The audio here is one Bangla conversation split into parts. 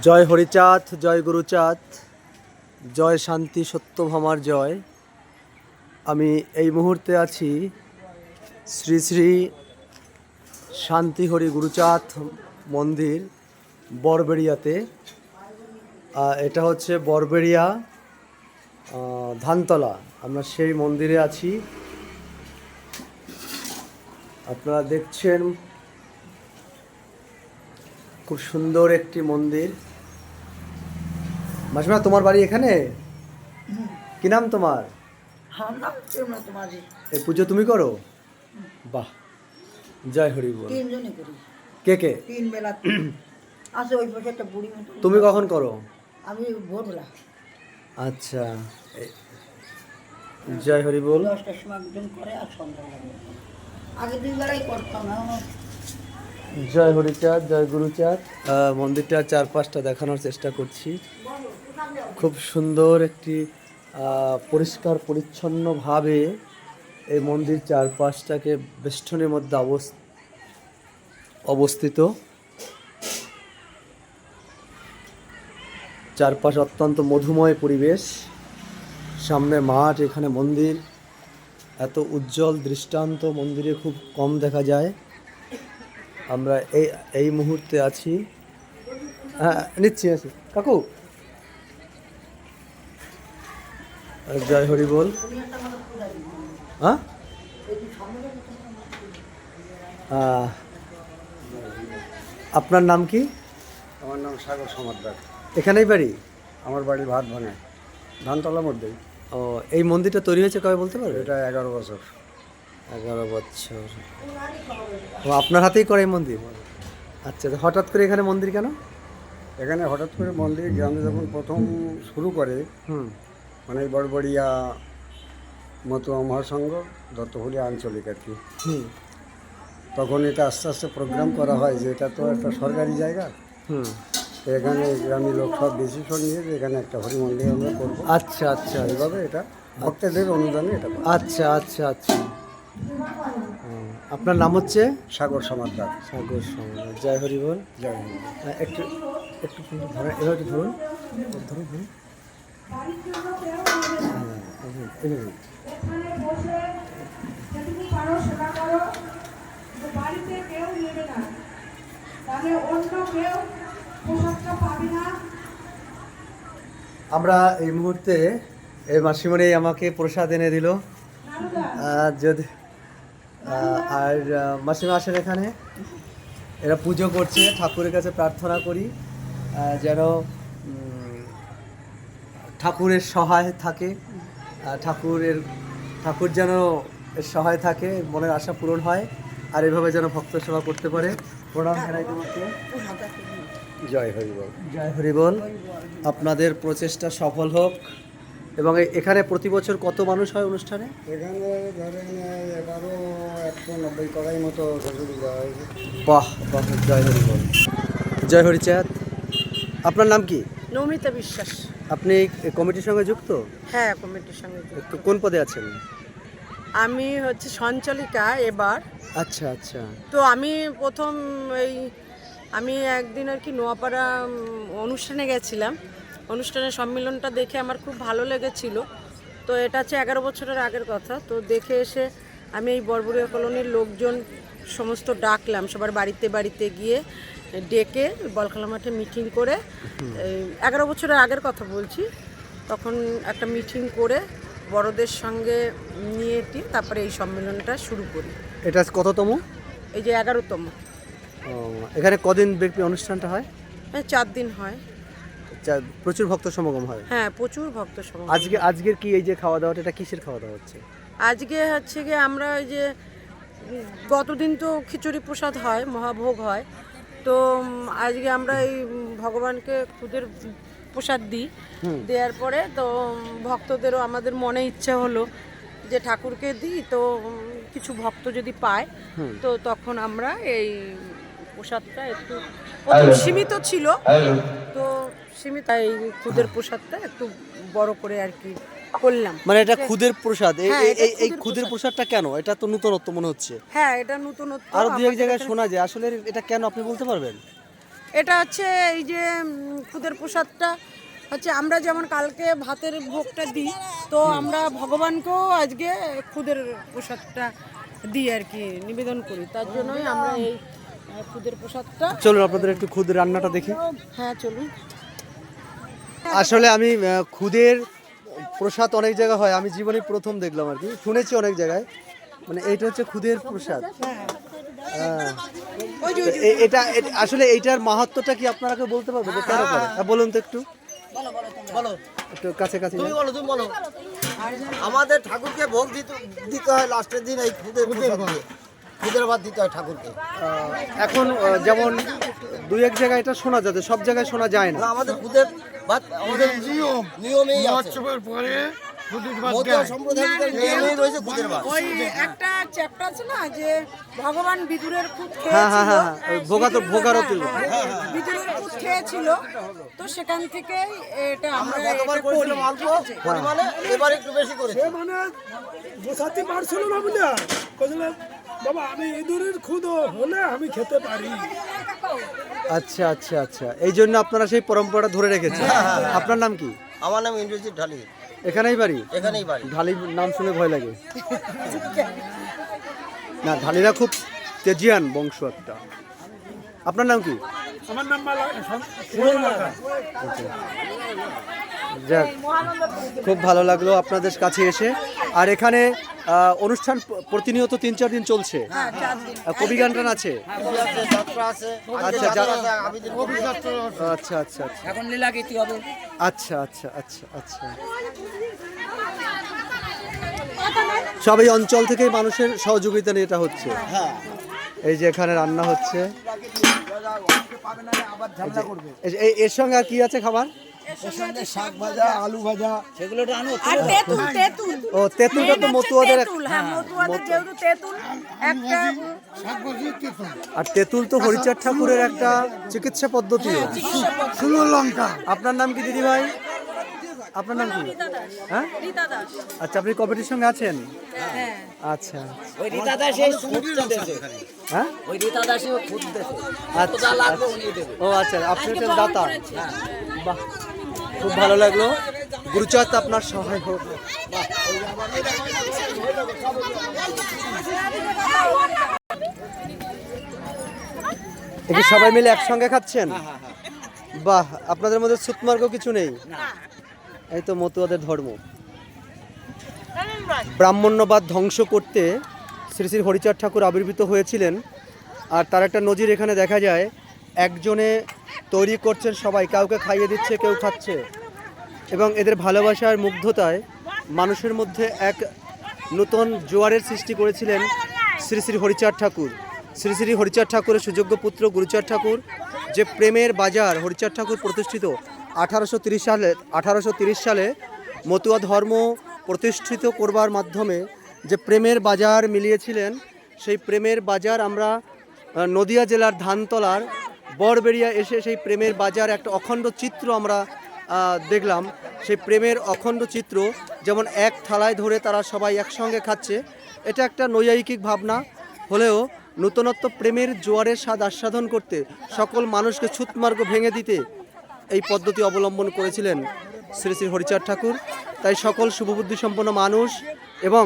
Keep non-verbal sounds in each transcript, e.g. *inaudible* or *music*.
জয় হরিচাঁদ, জয় গুরুচাঁদ, জয় শান্তি সত্যভামার জয়। আমি এই মুহূর্তে আছি শ্রী শ্রী শান্তি হরি গুরুচাঁদ মন্দির বরবেড়িয়াতে। এটা হচ্ছে বরবেড়িয়া ধানতলা। আমরা সেই মন্দিরে আছি। আপনারা দেখছেন খুব সুন্দর একটি মন্দির। মাসিমা তোমার বাড়ি এখানে? কি নাম তোমার? না এই পুজো তুমি করো? বাহ। জয় হরি বল। কে কে? তিন বেলা *clears throat* আছে ওই পাশে একটা বুড়ি তুমি কখন করো? আমি ভোরবেলা। আচ্ছা। জয় হরি বল। দশটার সময় একজন করে আর সন্ধ্যাবেলা আগে দুই বেলাই করতাম এখন জয় হরিচাঁদ জয় গুরুচাঁদ। আহ, মন্দিরটার চারপাশটা দেখানোর চেষ্টা করছি। খুব সুন্দর একটি পরিষ্কার পরিচ্ছন্নভাবে এই মন্দির চারপাশটাকে বেষ্টনের মধ্যে অবস- অবস্থিত। চারপাশ অত্যন্ত মধুময় পরিবেশ। সামনে মাঠ এখানে মন্দির। এত উজ্জ্বল দৃষ্টান্ত মন্দিরে খুব কম দেখা যায়। আমরা এই এই মুহূর্তে আছি। হ্যাঁ নিচ্ছি আছি কাকু! জয় হরি বল। হ্যাঁ? আপনার নাম কি? আমার নাম সাগর সমাদ্দার এখানেই বাড়ি? আমার বাড়ি ভাত ভাঙে ধানতলার মধ্যেই। ও এই মন্দিরটা তৈরি হয়েছে কবে বলতে পারবে? এটা এগারো বছর। এগারো বছর। ও আপনার হাতেই করে মন্দির? আচ্ছা হঠাৎ করে এখানে মন্দির কেন? এখানে হঠাৎ করে মন্দির গ্রামে যখন প্রথম শুরু করে হুম। মানে বড়বড়িয়া মতুয়া মহাসংঘ দত্তফুলি আঞ্চলিক আর কি। হুম। তখন এটা আস্তে আস্তে প্রোগ্রাম করা হয় যে এটা তো একটা সরকারি জায়গা। হুম। এখানে গ্রামীণ লোক সব ডিসিশন নিয়ে যে এখানে একটা হরি মন্দির আমরা করব। আচ্ছা আচ্ছা। এইভাবে এটা ভক্তদের অনুদানে এটা আচ্ছা আচ্ছা আচ্ছা। আপনার নাম হচ্ছে? সাগর সমাদ্দার সাগর সমাজ জয় হরি বল জয়। হ্যাঁ, একটু একটু ধরেন এভাবে একটু ধরুন। ধরুন ধরুন। এইভাবে, এইভাবে। যেটুকু পারো সেবা করো কিন্তু বাড়িতে কেউ নেবে না তাহলে অন্য কেউ প্রসাদটা পাবে না আমরা এই মুহূর্তে এই মাসিমণি আমাকে প্রসাদ এনে দিল। যদি আর মাসিমা আসেন এখানে। এরা পুজো করছে ঠাকুরের কাছে প্রার্থনা করি যেন ঠাকুরের সহায় থাকে ঠাকুরের ঠাকুর যেন এর সহায় থাকে মনের আশা পূরণ হয় আর এভাবে যেন ভক্ত সেবা করতে পারে। প্রণাম জানাই তোমাকে। জয় হরিবল জয় হরিবল আপনাদের প্রচেষ্টা সফল হোক। এবং এখানে প্রতি বছর কত মানুষ হয় অনুষ্ঠানে? এখানে ধরেন এগারো একশো নব্বই কড়াই মতো বাহ। বাহ জয় হরি বল। জয় হরিচাঁদ আপনার নাম কি? নমিতা বিশ্বাস। আপনি কমিটির সঙ্গে যুক্ত? হ্যাঁ কমিটির সঙ্গে যুক্ত। কোন পদে আছেন? আমি হচ্ছে সঞ্চালিকা এবার। আচ্ছা আচ্ছা। তো আমি প্রথম এই আমি একদিন আর কি নোয়াপাড়া অনুষ্ঠানে গেছিলাম। অনুষ্ঠানের সম্মেলনটা দেখে আমার খুব ভালো লেগেছিল। তো এটা হচ্ছে এগারো বছরের আগের কথা। তো দেখে এসে আমি এই বরবরিয়া কলোনির লোকজন সমস্ত ডাকলাম সবার বাড়িতে বাড়িতে গিয়ে ডেকে বলখলা মাঠে মিটিং করে এই এগারো বছরের আগের কথা বলছি। তখন একটা মিটিং করে বড়দের সঙ্গে নিয়ে এটি তারপরে এই সম্মেলনটা শুরু করি। এটা কততম? এই যে এগারোতম। ও, এখানে কদিন ব্যাপী অনুষ্ঠানটা হয়? হ্যাঁ চার দিন হয়। প্রচুর ভক্ত সমাগম হয়। হ্যাঁ প্রচুর ভক্ত সমাগম আজকে আজকের কি এই যে খাওয়া দাওয়াটা এটা কিসের খাওয়া দাওয়া হচ্ছে? আজকে হচ্ছে গিয়ে আমরা ওই যে গতদিন তো খিচুড়ি প্রসাদ হয় মহাভোগ হয়। তো আজকে আমরা এই ভগবানকে খুদের প্রসাদ দিই। দেওয়ার পরে তো ভক্তদেরও আমাদের মনে ইচ্ছা হলো যে ঠাকুরকে দিই। তো কিছু ভক্ত যদি পায় তো তখন আমরা এই প্রসাদটা একটু সীমিত ছিল। তো সীমিত এই খুদের প্রসাদটা একটু বড় করে আর কি করলাম। মানে এটা খুদের প্রসাদ। এই- হ্যাঁ, এই- খুদের খুদের প্রসাদটা কেন? এটা তো নতুনত্ব মনে হচ্ছে। হ্যাঁ এটা নতুনত্ব। আরও দু এক জায়গায় শোনা যায়। আসলে এটা কেন আপনি বলতে পারবেন? এটা হচ্ছে এই যে খুদের প্রসাদটা হচ্ছে আমরা যেমন কালকে ভাতের ভোগটা দিই তো আমরা ভগবানকেও আজকে খুদের প্রসাদটা দিই আর কি নিবেদন করি। তার জন্যই আমরা এই খুদের প্রসাদটা চলুন আপনাদের একটু খুদ রান্নাটা দেখি। হ্যাঁ চলুন। আসলে আমি খুদের প্রসাদ অনেক জায়গায় হয়। আমি জীবনে প্রথম দেখলাম আর কি। শুনেছি অনেক জায়গায়। মানে এইটা হচ্ছে খুদের প্রসাদ। এটা আসলে এইটার মাহাত্মটা কি আপনারা বলতে পারবেন যে কেন বলুন তো একটু। বলো একটু কাছে কাছে তুমি বলো তুমি বলো। আমাদের ঠাকুরকে ভোগ দিতে দিতে হয় লাস্টের দিন এই খুদের খুদের ভাত দিতে হয় ঠাকুরকে। এখন যেমন দুই এক জায়গায় এটা শোনা যাবে সব জায়গায় শোনা যায় না। আমাদের খুদের ভাত আমাদের নিয়ম। নিয়মেই আছে। পরে মতুয়া সম্প্রদায়ের নিয়মেই রয়েছে খুদের ভাত ওই একটা চ্যাপ্টার আছে না যে ভগবান বিদুরের খুদ খেয়েছিল হ্যাঁ হ্যাঁ বিদুরের তো সেখান থেকে এটা আমরা এবার একটু বেশি মানে পারছিল না বাবা আমি ইঁদুরের খুদ হলে আমি খেতে পারি। আচ্ছা আচ্ছা আচ্ছা। এই জন্য আপনারা সেই পরম্পরাটা ধরে রেখেছেন। আপনার নাম কি? আমার নাম ইন্দ্রজিৎ ঢালি। এখানেই বাড়ি? এখানেই বাড়ি। ঢালি নাম শুনে ভয় লাগে। না ঢালিরা খুব তেজিয়ান বংশ একটা আপনার নাম কি? আমার নাম মালা সুমন মালা। যাক খুব ভালো লাগল আপনাদের কাছে এসে। আর এখানে অনুষ্ঠান প্রতিনিয়ত তিন চার দিন চলছে। কবি গান টান আছে আছে, আচ্ছা। আচ্ছা আচ্ছা আচ্ছা। এখন লীলা গীতি হবে। আচ্ছা আচ্ছা আচ্ছা আচ্ছা। সব এই অঞ্চল থেকেই মানুষের সহযোগিতা নিয়ে এটা হচ্ছে। এই যে এখানে রান্না হচ্ছে। এই এর সঙ্গে আর কি আছে খাবার? শাক ভাজা আলু ভাজা। সেগুলো তো আনো আর তেঁতুল তেঁতুল। ও তেঁতুলটা তো মতুয়াদের হ্যাঁ মতুয়াদের যেহেতু তেঁতুল একটা আর তেঁতুল তো হরিচাঁদ ঠাকুরের একটা চিকিৎসা পদ্ধতি। শুকনো লঙ্কা। আপনার নাম কি দিদি ভাই আপনার নাম কি? হ্যাঁ? আচ্ছা আপনি কমিটির সঙ্গে আছেন? আচ্ছা। ওই রীতা দাসে হ্যাঁ? ওই রীতা দাসে খুঁজ দেশে আচ্ছা আচ্ছা। ও আচ্ছা আপনি দাতা। বাহ। খুব ভালো লাগল। গুরুচাঁদ আপনার সহায় হোক সবাই মিলে একসঙ্গে খাচ্ছেন? বাহ আপনাদের মধ্যে সুতমার্গ কিছু নেই? এই তো মতুয়াদের ধর্ম। ব্রাহ্মণ্যবাদ ধ্বংস করতে শ্রী শ্রী হরিচাঁদ ঠাকুর আবির্ভূত হয়েছিলেন। আর তার একটা নজির এখানে দেখা যায় একজনে তৈরি করছেন সবাই, কাউকে খাইয়ে দিচ্ছে, কেউ খাচ্ছে। এবং এদের ভালোবাসার মুগ্ধতায় মানুষের মধ্যে এক নতুন জোয়ারের সৃষ্টি করেছিলেন শ্রী শ্রী হরিচাঁদ ঠাকুর। শ্রী শ্রী হরিচাঁদ ঠাকুরের সুযোগ্য পুত্র গুরুচাঁদ ঠাকুর, যে প্রেমের বাজার হরিচাঁদ ঠাকুর প্রতিষ্ঠিত আঠারোশো তিরিশ সালে, আঠারোশো তিরিশ সালে মতুয়া ধর্ম প্রতিষ্ঠিত করবার মাধ্যমে যে প্রেমের বাজার মিলিয়েছিলেন, সেই প্রেমের বাজার আমরা নদিয়া জেলার ধানতলার বরবেরিয়া এসে সেই প্রেমের বাজার, একটা অখণ্ড চিত্র আমরা দেখলাম। সেই প্রেমের অখণ্ড চিত্র, যেমন এক থালায় ধরে তারা সবাই একসঙ্গে খাচ্ছে, এটা একটা নৈয়ায়িক ভাবনা। হলেও নূতনত্ব প্রেমের জোয়ারের স্বাদ আস্বাদন করতে, সকল মানুষকে ছুতমার্গ ভেঙে দিতে এই পদ্ধতি অবলম্বন করেছিলেন শ্রী শ্রী হরিচাঁদ ঠাকুর। তাই সকল শুভবুদ্ধি সম্পন্ন মানুষ এবং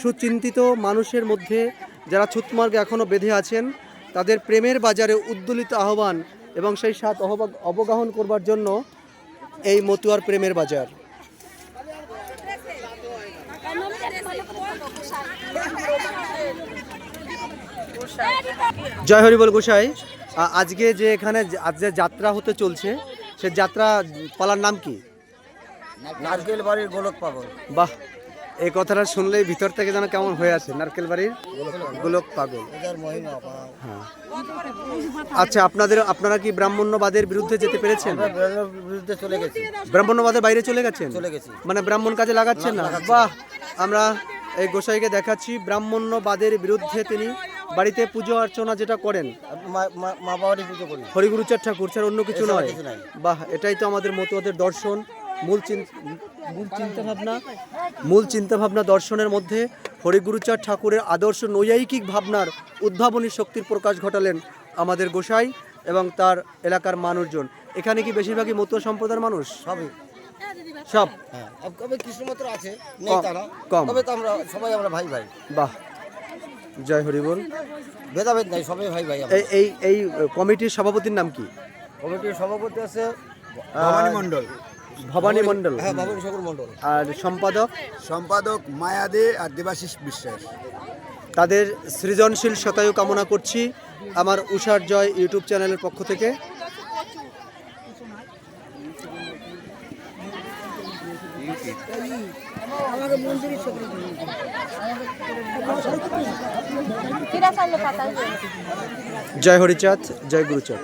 সুচিন্তিত মানুষের মধ্যে যারা ছুতমার্গে এখনও বেঁধে আছেন তাদের প্রেমের বাজারে উদ্দোলিত আহ্বান এবং সেই অহবা- অবগাহন করবার জন্য এই মতুয়ার প্রেমের বাজার। জয় হরিবল গোসাই। আজকে যে এখানে যে যাত্রা হতে চলছে সে যাত্রা পালার নাম কি? নারকেল বাড়ির গোলক পাগল। বাহ এই কথাটা শুনলেই ভিতর থেকে যেন কেমন হয়ে আছে নারকেল বাড়ির গোলক পাগল। হ্যাঁ। আচ্ছা আপনাদের আপনারা কি ব্রাহ্মণ্যবাদের বিরুদ্ধে যেতে পেরেছেন? বিরুদ্ধে চলে গেছি। ব্রাহ্মণ্যবাদের বাইরে চলে গেছেন? চলে গেছি। মানে ব্রাহ্মণ কাজে লাগাচ্ছেন না? বাহ! আমরা এই গোসাইকে দেখাচ্ছি ব্রাহ্মণ্যবাদের বিরুদ্ধে তিনি বাড়িতে পুজো অর্চনা যেটা করেন। মা- বাবারই পুজো করি। হরিগুরুচার ঠাকুর ছাড়া অন্য কিছু নয়? বাহ! এটাই তো আমাদের মতুয়াদের দর্শন। মূল মূল চিন্তাভাবনা মূল চিন্তাভাবনা দর্শনের মধ্যে হরিগুরুচার ঠাকুরের আদর্শ নৈয়ায়িক ভাবনার উদ্ভাবনী শক্তির প্রকাশ ঘটালেন আমাদের গোসাই এবং তার এলাকার মানুষজন। এখানে কি বেশিরভাগই মতুয়া সম্প্রদায়ের মানুষ? সবই। সব। হ্যাঁ তবে কৃষ্ণমাত্র আছে কম, তবে তো আমরা সবাই আমরা ভাই ভাই। বাহ। জয় হরি বল। ভেদাভেদ নাই সবাই ভাই ভাই এই এই এই কমিটির সভাপতির নাম কি? কমিটির সভাপতি আছে ভবানী মণ্ডল। ভবানী মণ্ডল। হ্যাঁ ভবানী শঙ্কর মণ্ডল। আর সম্পাদক? সম্পাদক মায়া দে আর দেবাশিস বিশ্বাস। তাদের সৃজনশীল শতায়ু কামনা করছি আমার উষার জয় ইউটিউব চ্যানেলের পক্ষ থেকে। জয় হরিচাঁদ জয় গুরুচাঁদ।